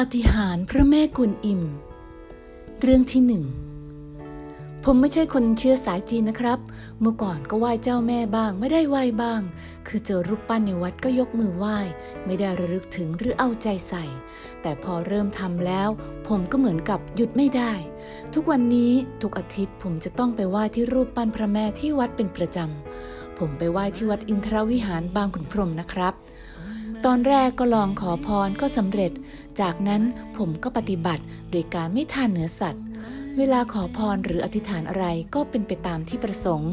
ปาฏิหาริย์พระแม่กุนอิม เรื่องที่หนึ่งผมไม่ใช่คนเชื้อสายจีนนะครับ เมื่อก่อนก็ไหว้เจ้าแม่บ้าง ไม่ได้ไหว้บ้าง คือเจอรูปปั้นในวัดก็ยกมือไหว้ ไม่ได้ระลึกถึงหรือเอาใจใส่ แต่พอเริ่มทำแล้ว ผมก็เหมือนกับหยุดไม่ได้ ทุกวันนี้ทุกอาทิตย์ผมจะต้องไปไหว้ที่รูปปั้นพระแม่ที่วัดเป็นประจำผมไปไหว้ที่วัดอินทรวิหารบางขุนพรหมนะครับ ตอนแรกก็ลองขอพรก็สำเร็จ จากนั้นผมก็ปฏิบัติโดยการไม่ทานเนื้อสัตว์ เวลาขอพรหรืออธิษฐานอะไรก็เป็นไปตามที่ประสงค์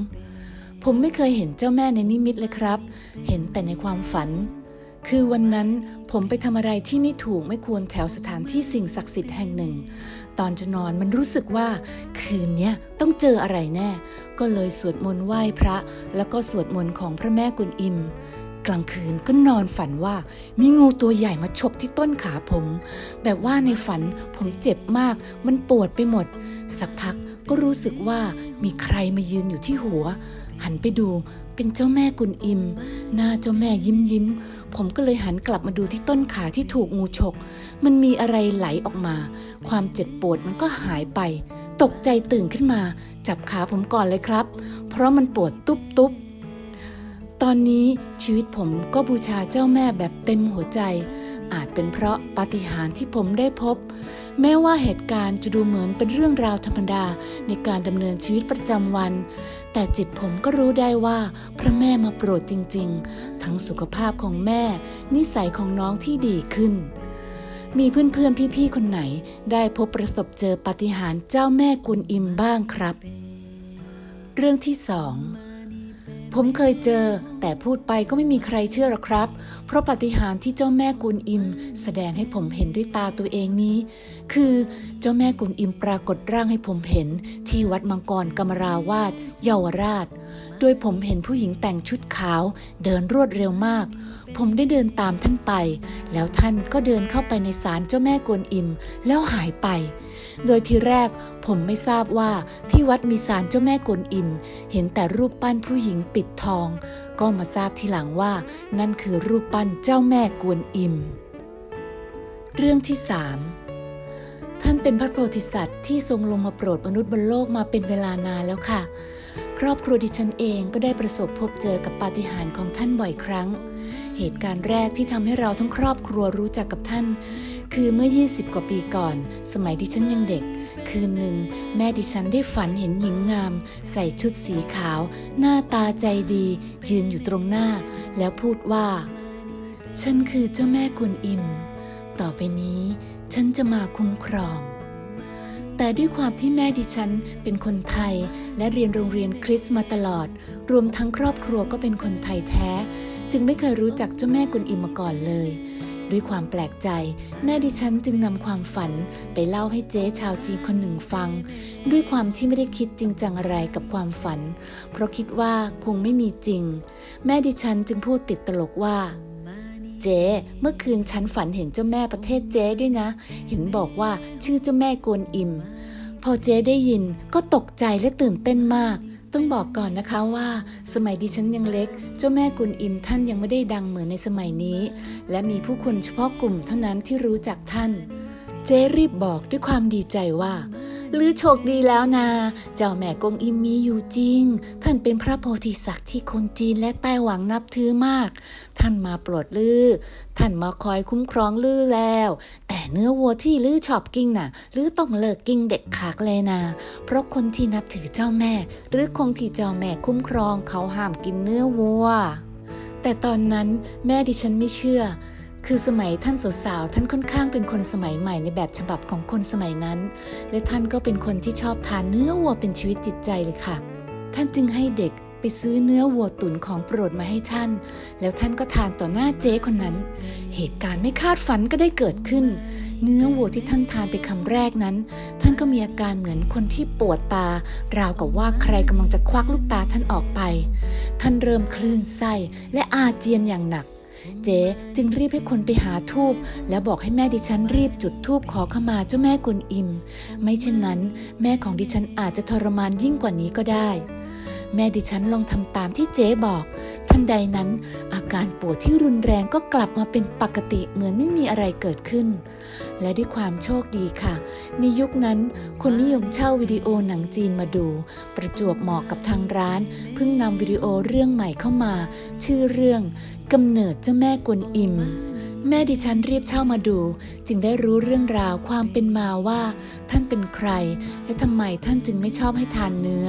ผมไม่เคยเห็นเจ้าแม่ในนิมิตเลยครับ เห็นแต่ในความฝัน คือวันนั้นผมไปทำอะไรที่ไม่ถูกไม่ควรแถวสถานที่สิ่งศักดิ์สิทธิ์แห่งหนึ่ง ตอนจะนอนมันรู้สึกว่า คืนนี้ต้องเจออะไรแน่ ก็เลยสวดมนต์ไหว้พระ แล้วก็สวดมนต์ของพระแม่กุนอิม กลางคืนก็นอนฝันว่ามีงูตัวใหญ่มาฉกที่ต้นขาผม แบบว่าในฝันผมเจ็บมาก มันปวดไปหมด สักพักก็รู้สึกว่ามีใครมายืนอยู่ที่หัว หันไปดูเป็นเจ้าแม่กุนอิม หน้าเจ้าแม่ยิ้มยิ้ม ผมก็เลยหันกลับมาดูที่ต้นขาที่ถูกงูฉก มันมีอะไรไหลออกมา ความเจ็บปวดมันก็หายไป ตกใจตื่นขึ้นมา จับขาผมก่อนเลยครับ เพราะมันปวดตุ๊บตุ๊บ ตอนนี้ชีวิตผมก็บูชาเจ้าแม่แบบเต็มหัวใจ อาจเป็นเพราะปาฏิหาริย์ที่ผมได้พบ แม้ว่าเหตุการณ์จะดูเหมือนเป็นเรื่องราวธรรมดาในการดำเนินชีวิตประจำวัน แต่จิตผมก็รู้ได้ว่าพระแม่มาโปรดจริง ๆ ทั้งสุขภาพของแม่ นิสัยของน้องที่ดีขึ้น มีเพื่อนๆพี่ๆคนไหน ได้พบประสบเจอปาฏิหาริย์เจ้าแม่กุนอิมบ้างครับ เรื่องที่สอง ผมเคยเจอ แต่พูดไปก็ไม่มีใครเชื่อหรอกครับ เพราะปฏิหารที่เจ้าแม่กุนอิม แสดงให้ผมเห็นด้วยตาตัวเองนี้ คือเจ้าแม่กุนอิมปรากฏร่างให้ผมเห็น ที่วัดมังกรกมราวาสเยาวราช โดยผมเห็นผู้หญิงแต่งชุดขาว เดินรวดเร็วมาก ผมได้เดินตามท่านไป แล้วท่านก็เดินเข้าไปในศาลเจ้าแม่กวนอิม แล้วหายไป โดยทีแรกผมไม่ทราบว่าที่วัดมีศาลเจ้าแม่กวนอิม เห็นแต่รูปปั้นผู้หญิงปิดทอง ก็มาทราบทีหลังว่านั่นคือรูปปั้นเจ้าแม่กวนอิม เรื่องที่สามท่านเป็นพระโพธิสัตว์ที่ทรงลงมาโปรดมนุษย์บนโลกมาเป็นเวลานานแล้วค่ะ ครอบครัวดิฉันเองก็ได้ประสบพบเจอกับปาฏิหาริย์ของท่านบ่อยครั้ง เหตุการณ์แรกที่ทำให้เราทั้งครอบครัวรู้จักกับท่าน คือเมื่อ 20 กว่าปีก่อน สมัยดิฉันยังเด็ก คืนหนึ่ง แม่ดิฉันได้ฝันเห็นหญิงงาม ใส่ชุดสีขาว หน้าตาใจดี ยืนอยู่ตรงหน้า แล้วพูดว่า ฉันคือเจ้าแม่กุนอิม ต่อไปนี้ ฉันจะมาคุ้มครองแต่ด้วยความที่แม่ดิฉันเป็นคนไทย และเรียนโรงเรียนคริสต์มาตลอด รวมทั้งครอบครัวก็เป็นคนไทยแท้ จึงไม่เคยรู้จักเจ้าแม่กุนอิมมาก่อนเลย ด้วยความแปลกใจ แม่ดิฉันจึงนำความฝันไปเล่าให้เจ๊ชาวจีนคนหนึ่งฟัง ด้วยความที่ไม่ได้คิดจริงจังอะไรกับความฝัน เพราะคิดว่าคงไม่มีจริง แม่ดิฉันจึงพูดติดตลกว่าเจ๊เมื่อคืนฉันฝันเห็นเจ้าแม่ประเทศเจ๊ด้วยนะ เห็นบอกว่าชื่อเจ้าแม่กวนอิม พอเจ๊ได้ยินก็ตกใจและตื่นเต้นมาก ต้องบอกก่อนนะคะว่า สมัยดิฉันยังเล็ก เจ้าแม่กุนอิมท่านยังไม่ได้ดังเหมือนในสมัยนี้ และมีผู้คนเฉพาะกลุ่มเท่านั้นที่รู้จักท่าน เจ๊รีบบอกด้วยความดีใจว่า ลือโชคดีแล้วนะเจ้าแม่กงอิมมีอยู่จริง ท่านเป็นพระโพธิสัตว์ที่คนจีนและไต้หวันนับถือมาก ท่านมาโปรดลือ ท่านมาคอยคุ้มครองลือแล้ว แต่เนื้อวัวที่ลือชอบกินน่ะลือต้องเลิกกินเด็กขากเลยนะเพราะคนที่นับถือเจ้าแม่ หรือคงที่เจ้าแม่คุ้มครองเขาห้ามกินเนื้อวัวแต่ตอนนั้นแม่ดิฉันไม่เชื่อ คือสมัยท่านสาวๆท่านค่อนข้างเป็นคนสมัยใหม่ในแบบฉบับของคนสมัยนั้น และท่านก็เป็นคนที่ชอบทานเนื้อวัวเป็นชีวิตจิตใจเลยค่ะ ท่านจึงให้เด็กไปซื้อเนื้อวัวตุ๋นของโปรดมาให้ท่าน แล้วท่านก็ทานต่อหน้าเจ๊คนนั้น เหตุการณ์ไม่คาดฝันก็ได้เกิดขึ้น เนื้อวัวที่ท่านทานไปคำแรกนั้น ท่านก็มีอาการเหมือนคนที่ปวดตา ราวกับว่าใครกำลังจะควักลูกตาท่านออกไป ท่านเริ่มคลื่นไส้และอาเจียนอย่างหนัก เจ๊จึงรีบให้คนไปหาทูบแล้วบอกให้แม่ดิฉันรีบจุดทูบขอขมาเจ้าแม่กุนอิม ไม่เช่นนั้น แม่ของดิฉันอาจจะทรมานยิ่งกว่านี้ก็ได้ แม่ดิฉันลองทำตามที่เจ๊บอก ทันใดนั้น อาการปวดที่รุนแรงก็กลับมาเป็นปกติเหมือนไม่มีอะไรเกิดขึ้น และด้วยความโชคดีค่ะ ในยุคนั้นคนนิยมเช่าวิดีโอหนังจีนมาดู ประจวบเหมาะกับทางร้าน เพิ่งนำวิดีโอเรื่องใหม่เข้ามา ชื่อเรื่องกำเนิดเจ้าแม่กวนอิมแม่ดิฉันรีบเช่ามาดู จึงได้รู้เรื่องราวความเป็นมาว่า ท่านเป็นใคร และทำไมท่านจึงไม่ชอบให้ทานเนื้อ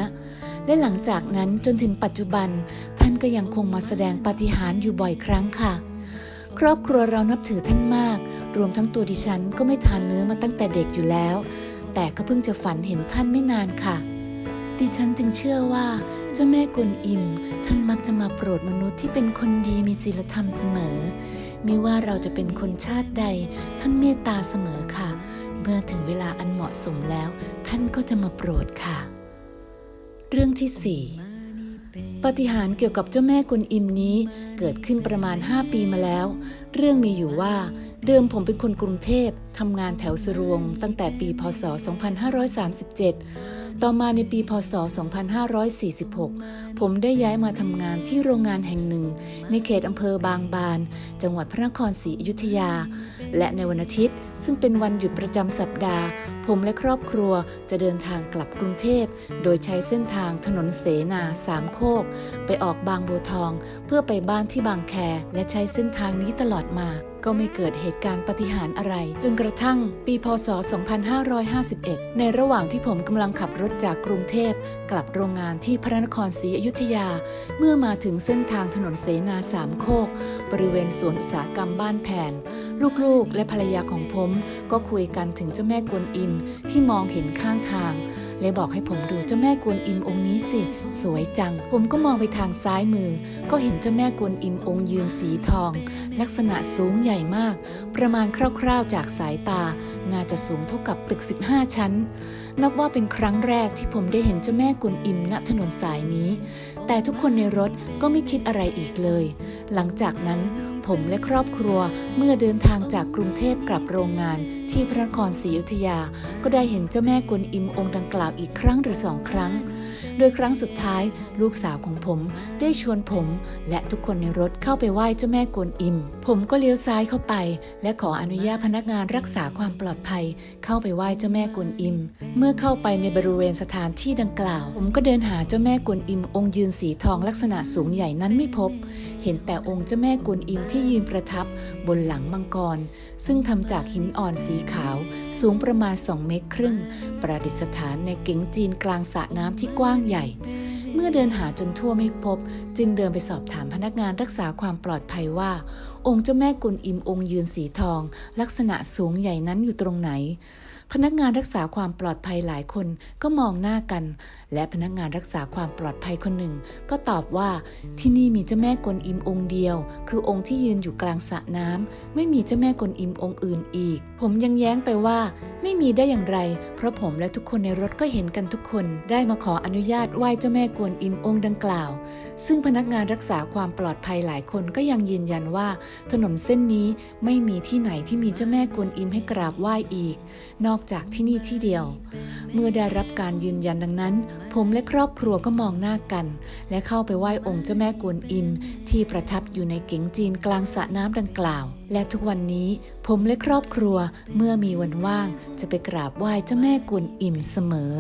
และหลังจากนั้นจนถึงปัจจุบัน ท่านก็ยังคงมาแสดงปาฏิหาริย์อยู่บ่อยครั้งค่ะ ครอบครัวเรานับถือท่านมาก รวมทั้งตัวดิฉันก็ไม่ทานเนื้อมาตั้งแต่เด็กอยู่แล้ว แต่ก็เพิ่งจะฝันเห็นท่านไม่นานค่ะ ดิฉันจึงเชื่อว่าเจ้าแม่กวนอิม ท่านมักจะมาโปรดมนุษย์ที่เป็นคนดีมีศีลธรรมเสมอไม่ว่าเราจะเป็นคนชาติใด ท่านเมตตาเสมอค่ะ เมื่อถึงเวลาอันเหมาะสมแล้ว ท่านก็จะมาโปรดค่ะ เรื่องที่สี่ ปาฏิหาริย์เกี่ยวกับเจ้าแม่กวนอิมนี้เกิดขึ้นประมาณ 5 ปีมาแล้ว เรื่องมีอยู่ว่าเดิมผมเป็นคนกรุงเทพทำงานแถวสรวงตั้งแต่ปีพศ 2537 ต่อมาในปีพศ 2546 ผมได้ย้ายมาทำงานที่โรงงานแห่งหนึ่ง ในเขตอำเภอบางบาน จังหวัดพระนครศรีอยุธยา และในวันอาทิตย์ ซึ่งเป็นวันหยุดประจำสัปดาห์ ผมและครอบครัวจะเดินทางกลับกรุงเทพ โดยใช้เส้นทางถนนเสนาสามโคก ไปออกบางบัวทอง เพื่อไปบ้านที่บางแคและใช้เส้นทางนี้ตลอดมา ก็ไม่เกิดเหตุการณ์ปฏิหารอะไร จนกระทั่งปีพศ 2551 ในระหว่างที่ผมกำลังขับรถจากกรุงเทพ กลับโรงงานที่พระนครศรีอยุธยา เมื่อมาถึงเส้นทางถนนเสนาสามโคก บริเวณสวนอุตสาหกรรมบ้านแผนลูกๆ และภรรยาของผมก็คุยกันถึงเจ้าแม่กวนอิมที่มองเห็นข้างทาง และบอกให้ผมดูเจ้าแม่กวนอิมองค์นี้สิ สวยจัง ผมก็มองไปทางซ้ายมือ ก็เห็นเจ้าแม่กวนอิมองค์ยืนสีทอง ลักษณะสูงใหญ่มาก ประมาณคร่าวๆจากสายตา น่าจะสูงเท่ากับตึก 15 ชั้น นับว่าเป็นครั้งแรกที่ผมได้เห็นเจ้าแม่กวนอิมณถนนสายนี้ แต่ทุกคนในรถก็ไม่คิดอะไรอีกเลย หลังจากนั้นผมและครอบครัวเมื่อเดินทางจากกรุงเทพกลับโรงงาน ที่พระนครศรีอยุธยาก็ได้เห็นเจ้าแม่กวนอิมองค์ดังกล่าวอีกครั้งหรือสองครั้ง โดยครั้งสุดท้ายลูกสาวของผมได้ชวนผม และทุกคนในรถเข้าไปไหว้เจ้าแม่กวนอิม ผมก็เลี้ยวซ้ายเข้าไป และขออนุญาตพนักงานรักษาความปลอดภัย เข้าไปไหว้เจ้าแม่กวนอิม เมื่อเข้าไปในบริเวณสถานที่ดังกล่าว ผมก็เดินหาเจ้าแม่กวนอิม องค์ยืนสีทองลักษณะสูงใหญ่นั้นไม่พบ เห็นแต่องค์เจ้าแม่กวนอิมที่ยืนประทับ บนหลังมังกร ซึ่งทำจากหินอ่อนสีขาวสูงประมาณ 2 เมตรครึ่ง ประดิษฐานในเก๋งจีนกลางสระน้ำที่กว้างใหญ่ เมื่อเดินหาจนทั่วไม่พบ จึงเดินไปสอบถามพนักงานรักษาความปลอดภัยว่า องค์เจ้าแม่กุนอิมองค์ยืนสีทอง ลักษณะสูงใหญ่นั้นอยู่ตรงไหน พนักงานรักษาความปลอดภัยหลายคนก็มองหน้ากัน และพนักงานรักษาความปลอดภัยคนหนึ่ง ก็ตอบว่าที่นี่มีเจ้าแม่กวนอิมองค์เดียว คือองค์ที่ยืนอยู่กลางสระน้ำไม่มีเจ้าแม่กวนอิมองค์อื่นอีก ผมยังแย้งไปว่า ไม่มีได้อย่างไร เพราะผมและทุกคนในรถก็เห็นกันทุกคนได้มาขออนุญาตไหว้เจ้าแม่กวนอิมองค์ดังกล่าว ซึ่งพนักงานรักษาความปลอดภัยหลายคนก็ยังยืนยันว่า ถนนเส้นนี้ไม่มีที่ไหนที่มีเจ้าแม่กวนอิมให้กราบไหว้อีก นอกอกจากที่นี่ที่เดียว เมื่อได้รับการยืนยันดังนั้น ผมและครอบครัวก็มองหน้ากัน และเข้าไปไหว้องค์เจ้าแม่กวนอิม ที่ประทับอยู่ในเก๋งจีนกลางสระน้ำดังกล่าว และทุกวันนี้ผมและครอบครัวเมื่อมีวันว่างจะไปกราบไหว้เจ้าแม่กวนอิมเสมอ